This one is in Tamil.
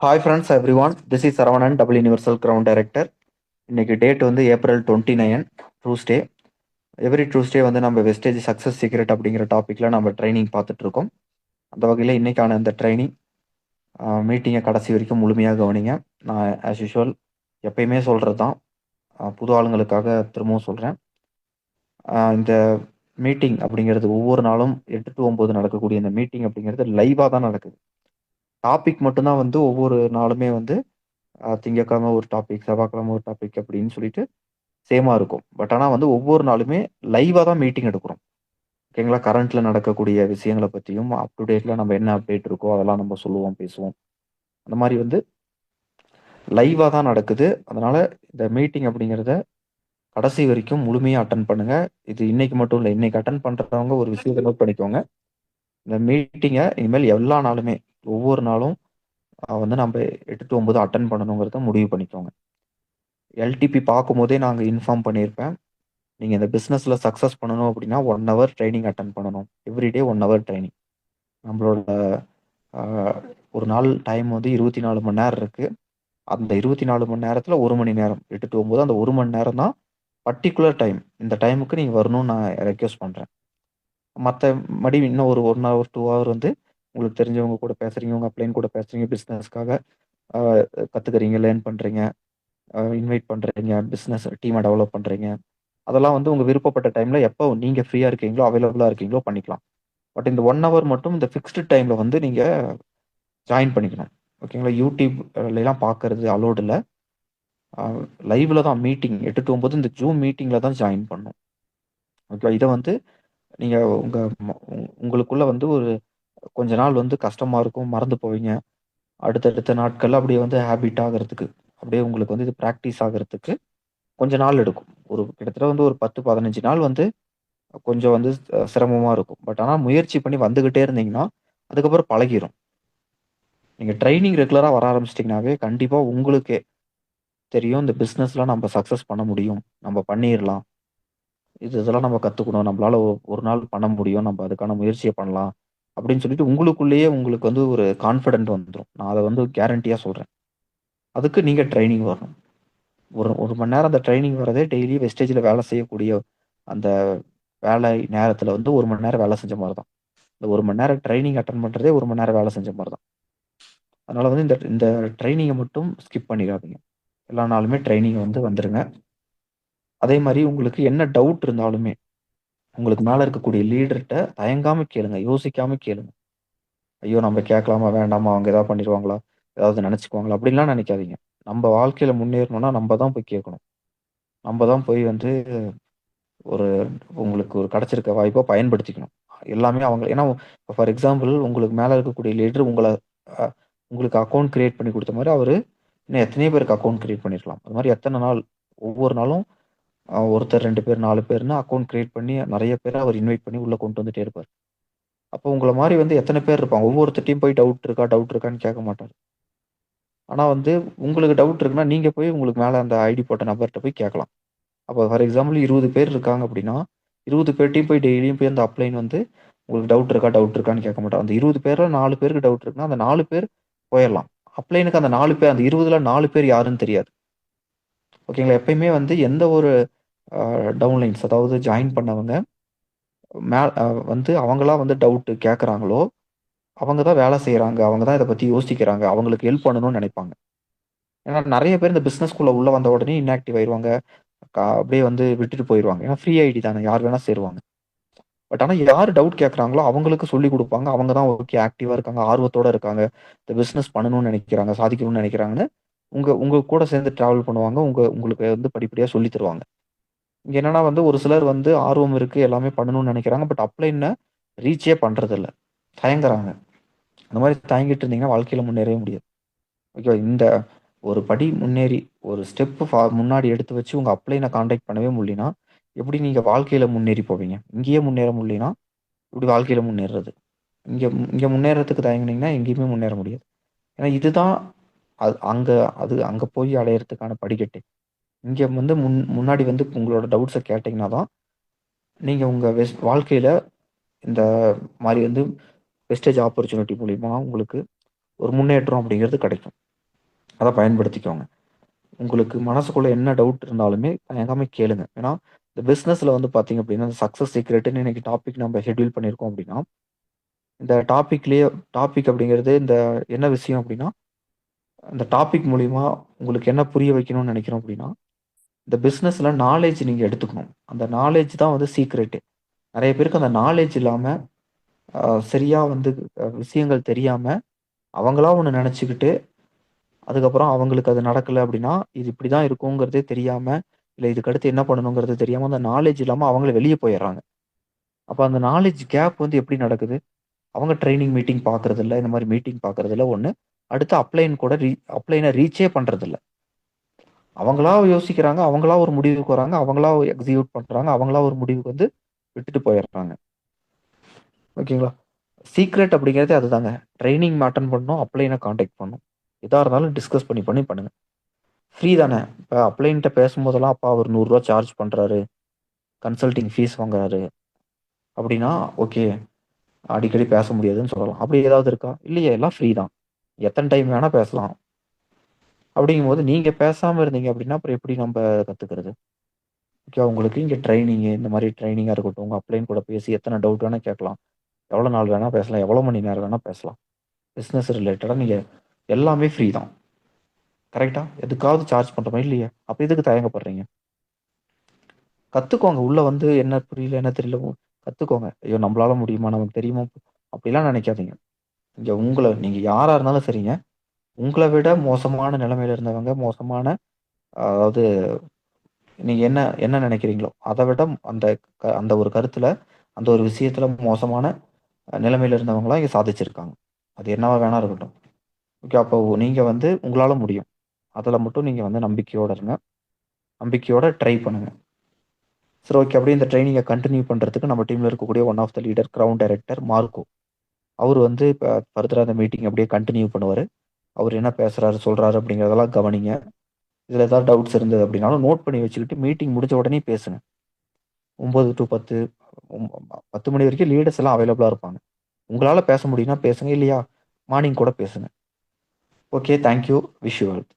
Hi friends every one this is Saravanan double universal ground director இன்னைக்கு டேட் வந்து April twenty nine Thursday every Thursday வந்து நம்ம வெஸ்டேஜ் சக்ஸஸ் சீக்ரெட் அப்படிங்கிற டாப்பிக்கில் நம்ம ட்ரைனிங் பார்த்துட்ருக்கோம் அந்த வகையில் இன்றைக்கான இந்த ட்ரைனிங் மீட்டிங்கை கடைசி வரைக்கும் முழுமையாக கவனிங்க. நான் ஆஸ் யூஷுவல் எப்பயுமே சொல்கிறது தான் புது ஆளுங்களுக்காக திரும்பவும் சொல்கிறேன் இந்த மீட்டிங் அப்படிங்கிறது ஒவ்வொரு நாளும் எட்டு டு ஒம்பது நடக்கக்கூடிய இந்த மீட்டிங் அப்படிங்கிறது லைவாக தான் நடக்குது. டாபிக் மட்டும்தான் வந்து ஒவ்வொரு நாளுமே வந்து திங்கக்கிழமை ஒரு டாபிக் செவ்வாய்க்கிழமை ஒரு டாபிக் அப்படின்னு சொல்லிட்டு சேமாக இருக்கும். பட் ஆனால் வந்து ஒவ்வொரு நாளுமே லைவாக தான் மீட்டிங் எடுக்கிறோம். ஓகேங்களா கரண்ட்ல நடக்கக்கூடிய விஷயங்களை பற்றியும் அப் டு டேட்ல நம்ம என்ன அப்டேட் இருக்கோ அதெல்லாம் நம்ம சொல்லுவோம் பேசுவோம். அந்த மாதிரி வந்து லைவாக தான் நடக்குது. அதனால இந்த மீட்டிங் அப்படிங்கிறத கடைசி வரைக்கும் முழுமையாக அட்டன் பண்ணுங்க. இது இன்னைக்கு மட்டும் இல்லை இன்னைக்கு அட்டன் பண்றவங்க ஒரு விஷயத்தை நோட் பண்ணிக்கோங்க. இந்த மீட்டிங்கை இனிமேல் எல்லா நாளுமே ஒவ்வொரு நாளும் வந்து நம்ம எட்டு டு ஒம்பது அட்டன் பண்ணணுங்கிறத முடிவு பண்ணிக்கோங்க. எல்டிபி பார்க்கும்போதே நாங்கள் இன்ஃபார்ம் பண்ணியிருப்பேன். நீங்கள் இந்த பிஸ்னஸில் சக்ஸஸ் பண்ணணும் அப்படின்னா ஒன் ஹவர் ட்ரைனிங் அட்டன் பண்ணணும். எவ்ரிடே ஒன் ஹவர் ட்ரைனிங் நம்மளோட ஒரு நாள் டைம் வந்து இருபத்தி நாலு மணி நேரம் இருக்குது அந்த இருபத்தி நாலு மணி நேரத்தில் ஒரு மணி நேரம் எட்டு டு ஒம்பது அந்த ஒரு மணி நேரம் தான் பர்டிகுலர் டைம் இந்த டைமுக்கு நீங்கள் வரணும்னு நான் ரெக்வஸ்ட் பண்ணுறேன் மற்ற மடி இன்னும் ஒரு ஒன் ஹவர் டூ ஹவர் வந்து உங்களுக்கு தெரிஞ்சவங்க கூட பேசுறீங்க உங்க அப்ளைன் கூட பேசுறீங்க பிஸ்னஸ்க்காக கத்துக்கிறீங்க லேர்ன் பண்றீங்க இன்வைட் பண்றீங்க பிஸ்னஸ் டீமை டெவலப் பண்றீங்க. அதெல்லாம் வந்து உங்க விருப்பப்பட்ட டைம்ல எப்போ நீங்க ஃப்ரீயா இருக்கீங்களோ அவைலபிளா இருக்கீங்களோ பண்ணிக்கலாம். பட் இந்த ஒன் ஹவர் மட்டும் இந்த ஃபிக்ஸ்டு டைம்ல வந்து நீங்க ஜாயின் பண்ணிக்கணும் ஓகேங்களா யூடியூப்லாம் பார்க்கறது அலோடு இல்லை. லைவ்ல தான் மீட்டிங் எட்டு டு ஒம்பது இந்த ஜூம் மீட்டிங்ல தான் ஜாயின் பண்ணும். ஓகே இதை வந்து நீங்க உங்க- உங்களுக்குள்ள வந்து ஒரு கொஞ்ச நாள் வந்து கஷ்டமா இருக்கும் மறந்து போவீங்க. அடுத்தடுத்த நாட்கள்ல அப்படியே வந்து ஹேபிட் ஆகிறதுக்கு அப்படியே உங்களுக்கு வந்து இது ப்ராக்டிஸ் ஆகிறதுக்கு கொஞ்ச நாள் எடுக்கும். ஒரு கிட்டத்தட்ட வந்து ஒரு பத்து பதினஞ்சு நாள் வந்து கொஞ்சம் வந்து அஹ், சிரமமா இருக்கும். பட் ஆனால் முயற்சி பண்ணி வந்துகிட்டே இருந்தீங்கன்னா அதுக்கப்புறம் பழகிரும். நீங்க ட்ரைனிங் ரெகுலரா வர ஆரம்பிச்சிட்டிங்கனாவே கண்டிப்பா உங்களுக்கே தெரியும் இந்த பிஸ்னஸ்ல நம்ம சக்ஸஸ் பண்ண முடியும். நம்ம பண்ணிடலாம் இது இதெல்லாம் நம்ம கத்துக்கணும். நம்மளால ஒ- ஒரு நாள் பண்ண முடியும். நம்ம அதுக்கான முயற்சியை பண்ணலாம். அப்படின்னு சொல்லிட்டு உங்களுக்குள்ளேயே உங்களுக்கு வந்து ஒரு கான்ஃபிடென்ட் வந்துடும் நான் அதை வந்து கேரண்டியாக சொல்கிறேன் அதுக்கு நீங்கள் ட்ரைனிங் வரணும். ஒரு ஒரு மணி நேரம் அந்த ட்ரைனிங் வரதே டெய்லி வெஸ்டேஜில் வேலை செய்யக்கூடிய அந்த வேலை நேரத்தில் வந்து ஒரு மணி நேரம் வேலை செஞ்ச மாதிரி தான் இந்த ஒரு மணி நேரம் ட்ரைனிங் அட்டன் பண்ணுறதே ஒரு மணி நேரம் வேலை செஞ்ச மாதிரி தான் அதனால் வந்து இந்த இந்த ட்ரைனிங்கை மட்டும் ஸ்கிப் பண்ணிடாதீங்க. எல்லா நாளுமே ட்ரைனிங் வந்து வந்துடுங்க அதே மாதிரி உங்களுக்கு என்ன டவுட் இருந்தாலுமே உங்களுக்கு மேலே இருக்கக்கூடிய லீடர்கிட்ட தயங்காமல் கேளுங்க யோசிக்காம கேளுங்க. ஐயோ நம்ம கேட்கலாமா வேண்டாமா அவங்க ஏதாவது பண்ணிடுவாங்களா ஏதாவது நினச்சிக்குவாங்களா அப்படின்லாம் நினைக்காதீங்க. நம்ம வாழ்க்கையில் முன்னேறணும்னா நம்ம தான் போய் கேட்கணும். நம்ம தான் போய் வந்து ஒரு உங்களுக்கு ஒரு கிடைச்சிருக்க வாய்ப்பை பயன்படுத்திக்கணும். எல்லாமே அவங்க ஏன்னா ஃபார் எக்ஸாம்பிள் உங்களுக்கு மேலே இருக்கக்கூடிய லீடர் உங்களை உங்களுக்கு அக்கௌண்ட் கிரியேட் பண்ணி கொடுத்த மாதிரி அவர் இன்னும் எத்தனை பேருக்கு அக்கௌண்ட் கிரியேட் பண்ணிருக்கலாம். அது மாதிரி எத்தனை நாள் ஒவ்வொரு நாளும் ஒருத்தர் ரெண்டு பேர் நாலு பேர்னா அக்கௌண்ட் கிரியேட் பண்ணி நிறைய பேரை அவர் இன்வைட் பண்ணி உள்ள கொண்டு வந்துட்டே இருப்பார். அப்போ உங்களை மாதிரி வந்து எத்தனை பேர் இருப்பாங்க? ஒவ்வொருத்தட்டையும் போய் டவுட் இருக்கா? டவுட் இருக்கான்னு கேட்க மாட்டார். ஆனா வந்து உங்களுக்கு டவுட் இருக்குன்னா நீங்க போய் உங்களுக்கு மேல அந்த ஐடி போட்ட நபர்கிட்ட போய் கேட்கலாம். அப்போ ஃபார் எக்ஸாம்பிள் இருபது பேர் இருக்காங்க அப்படின்னா இருபது பேர்ட்டையும் போய் டெய்லியும் போய் அந்த அப்ளைன் வந்து உங்களுக்கு டவுட் இருக்கா? டவுட் இருக்கான்னு கேட்க மாட்டார். அந்த இருபது பேர்ல நாலு பேருக்கு டவுட் இருக்குன்னா அந்த நாலு பேர் போயிடலாம். அப்ளைனுக்கு அந்த நாலு பேர் அந்த இருபதுல நாலு பேர் யாருன்னு தெரியாது. ஓகேங்களா? எப்பயுமே வந்து எந்த ஒரு டவுன்லைன்ஸ் அதாவது ஜாயின் பண்ணவங்க மே வந்து அவங்களா வந்து டவுட்டு கேட்குறாங்களோ அவங்க தான் வேலை செய்கிறாங்க அவங்க தான் இதை பற்றி யோசிக்கிறாங்க அவங்களுக்கு ஹெல்ப் பண்ணணும்னு நினைப்பாங்க. ஏன்னா நிறைய பேர் இந்த பிஸ்னஸ்குள்ளே உள்ளே வந்த உடனே இன்ஆக்டிவ் ஆயிடுவாங்க அப்படியே வந்து விட்டுட்டு போயிடுவாங்க ஏன்னா ஃப்ரீ ஐடி தானே யார் வேணால் சேருவாங்க. பட் ஆனால் யார் டவுட் கேட்குறாங்களோ அவங்களுக்கு சொல்லி கொடுப்பாங்க. அவங்க தான் ஓகே ஆக்டிவாக இருக்காங்க ஆர்வத்தோட இருக்காங்க இந்த பிஸ்னஸ் பண்ணணும்னு நினைக்கிறாங்க சாதிக்கணும்னு நினைக்கிறாங்கன்னு உங்கள் உங்கள் கூட சேர்ந்து ட்ராவல் பண்ணுவாங்க உங்கள் உங்களுக்கு வந்து படிப்படியாக சொல்லி தருவாங்க. என்னன்னா வந்து ஒரு சிலர் வந்து ஆர்வம் இருக்கு எல்லாமே பண்ணணும்னு நினைக்கிறாங்க. பட் அப்ளைன்னு ரீச்சே பண்றது இல்ல தயங்குறாங்க. அந்த மாதிரி தயங்கிட்டு இருந்தீங்கன்னா வாழ்க்கையில முன்னேறவே முடியாது. ஓகேவா இந்த ஒரு படி முன்னேறி ஒரு ஸ்டெப் முன்னாடி எடுத்து வச்சு உங்க அப்ளைனை காண்டாக்ட் பண்ணவே முடியலனா எப்படி நீங்க வாழ்க்கையில முன்னேறி போவீங்க? இங்கேயே முன்னேற முடியலனா இப்படி வாழ்க்கையில முன்னேறுறது இங்க இங்க முன்னேறதுக்கு தயங்குனீங்கன்னா எங்கேயுமே முன்னேற முடியாது. ஏன்னா இதுதான் அது அங்க அது அங்க போய் அடையறதுக்கான படிக்கட்டு. இங்கே வந்து முன் முன்னாடி வந்து உங்களோட டவுட்ஸை கேட்டிங்கன்னா தான் நீங்கள் உங்கள் வெஸ் வாழ்க்கையில் இந்த மாதிரி வந்து வெஸ்டேஜ் ஆப்பர்ச்சுனிட்டி மூலிமா உங்களுக்கு ஒரு முன்னேற்றம் அப்படிங்கிறது கிடைக்கும் அதை பயன்படுத்திக்கோங்க. உங்களுக்கு மனசுக்குள்ள என்ன டவுட் இருந்தாலுமே எங்காமே கேளுங்க. ஏன்னா, இந்த பிஸ்னஸில் வந்து பார்த்தீங்க அப்படின்னா இந்த சக்ஸஸ் சீக்ரெட்டுன்னு இன்னைக்கு டாபிக் நம்ம ஷெட்யூல் பண்ணியிருக்கோம் அப்படின்னா இந்த டாப்பிக்லேயே டாபிக் அப்படிங்கிறது இந்த என்ன விஷயம் அப்படின்னா அந்த டாபிக் மூலிமா உங்களுக்கு என்ன புரிய வைக்கணும்னு நினைக்கிறோம் அப்படின்னா இந்த பிஸ்னஸில் நாலேஜ் நீங்கள் எடுத்துக்கணும். அந்த நாலேஜ் தான் வந்து சீக்ரெட்டு நிறைய பேருக்கு அந்த நாலேஜ் இல்லாமல் சரியாக வந்து விஷயங்கள் தெரியாமல் அவங்களா ஒன்று நினச்சிக்கிட்டு அதுக்கப்புறம் அவங்களுக்கு அது நடக்கல அப்படின்னா இது இப்படி தான் இருக்குங்கிறதே தெரியாமல் இல்லை இதுக்கடுத்து என்ன பண்ணணுங்கிறது தெரியாமல் அந்த நாலேஜ் இல்லாமல் அவங்கள வெளியே போயிடுறாங்க அப்போ அந்த நாலேஜ் கேப் வந்து எப்படி நடக்குது? அவங்க ட்ரைனிங் மீட்டிங் பார்க்கறதில்ல. இந்த மாதிரி மீட்டிங் பார்க்கறதில்ல ஒன்று அடுத்து அப்ளைன் கூட ரீ அப்ளைனை ரீச்சே பண்ணுறதில்ல அவங்களா யோசிக்கிறாங்க. அவங்களா ஒரு முடிவுக்கு வராங்க. அவங்களா எக்ஸிக்யூட் பண்றாங்க. அவங்களா ஒரு முடிவுக்கு வந்து விட்டுட்டு போயிடுறாங்க ஓகேங்களா? சீக்ரெட் அப்படிங்கிறதே அதுதாங்க. ட்ரைனிங் அட்டன் பண்ணணும். அப்ளைனை காண்டாக்ட் பண்ணும் எதா இருந்தாலும் டிஸ்கஸ் பண்ணி பண்ணி பண்ணுங்க. ஃப்ரீ தானே. இப்போ அப்ளைன்ட்ட பேசும்போதெல்லாம், அப்பா அவர் நூறுரூவா சார்ஜ் பண்ணுறாரு கன்சல்டிங் ஃபீஸ் வாங்குறாரு. அப்படின்னா, ஓகே. அடிக்கடி பேச முடியாதுன்னு சொல்லலாம். அப்படி ஏதாவது இருக்கா? இல்லையே எல்லாம் ஃப்ரீ தான். எத்தனை டைம் வேணால் பேசலாம். அப்படிங்கும்போது நீங்க பேசாம இருந்தீங்க அப்படின்னா, அப்புறம் எப்படி நம்ம கத்துக்கிறது? ஓகே உங்களுக்கு இங்க ட்ரைனிங் இந்த மாதிரி ட்ரைனிங்கா இருக்கட்டும், உங்க அப்ளைன் கூட பேசி எத்தனை டவுட் வேணா கேட்கலாம். எவ்வளோ நாள் வேணா பேசலாம். எவ்வளோ மணி நேரம் வேணா பேசலாம். பிஸ்னஸ் ரிலேட்டடா நீங்க எல்லாமே ஃப்ரீ தான். கரெக்டா எதுக்காவது சார்ஜ் பண்றோமா? இல்லையா அப்ப எதுக்கு தயங்கப்படுறீங்க? கத்துக்கோங்க. உள்ள வந்து என்ன புரியல, என்ன தெரியல கத்துக்கோங்க. ஐயோ! நம்மளால முடியுமா? நமக்கு தெரியுமா? அப்படிலாம் நினைக்காதீங்க இங்க உங்களை நீங்க யாரா இருந்தாலும் சரிங்க. உங்கள விட மோசமான நிலைமையில இருந்தவங்க, மோசமான அதாவது நீங்க என்ன என்ன நினைக்கிறீங்களோ அத விட அந்த க அந்த ஒரு கருத்துல, அந்த ஒரு விஷயத்துல மோசமான அ நிலைமையில இருந்தவங்கலாம் இங்க சாதிச்சிருக்காங்க. அது என்னவா வேணா இருக்கட்டும். ஓகே. அப்போ நீங்க வந்து உங்களால முடியும். அதுல மட்டும் நீங்க வந்து நம்பிக்கையோட இருங்க. நம்பிக்கையோட ட்ரை பண்ணுங்க. சரி ஓகே. அப்படியே இந்த ட்ரெய்னிங்க கன்டின்யூ பண்றதுக்கு நம்ம டீம்ல இருக்கக்கூடிய one of the leader ground director Marco. அவரு வந்து இப்ப ஃபர்தரா அந்த மீட்டிங் அப்படியே கன்டின்யூ பண்ணுவாரு. அவர் என்ன பேசுறாரு, சொல்றாரு அப்படிங்கிறதெல்லாம் கவனிங்க. இதுல ஏதாவது டவுட்ஸ் இருந்தது அப்படின்னாலும் நோட் பண்ணி வச்சுக்கிட்டு மீட்டிங் முடிஞ்ச உடனே பேசுங்க. ஒம்பது டு பத்து பத்து மணி வரைக்கும் லீடர்ஸ் எல்லாம் அவைலபிளா இருப்பாங்க. உங்களால பேச முடியும்னா பேசுங்க. இல்லையா, மார்னிங் கூட பேசுங்க. Okay. Thank you. Wish you health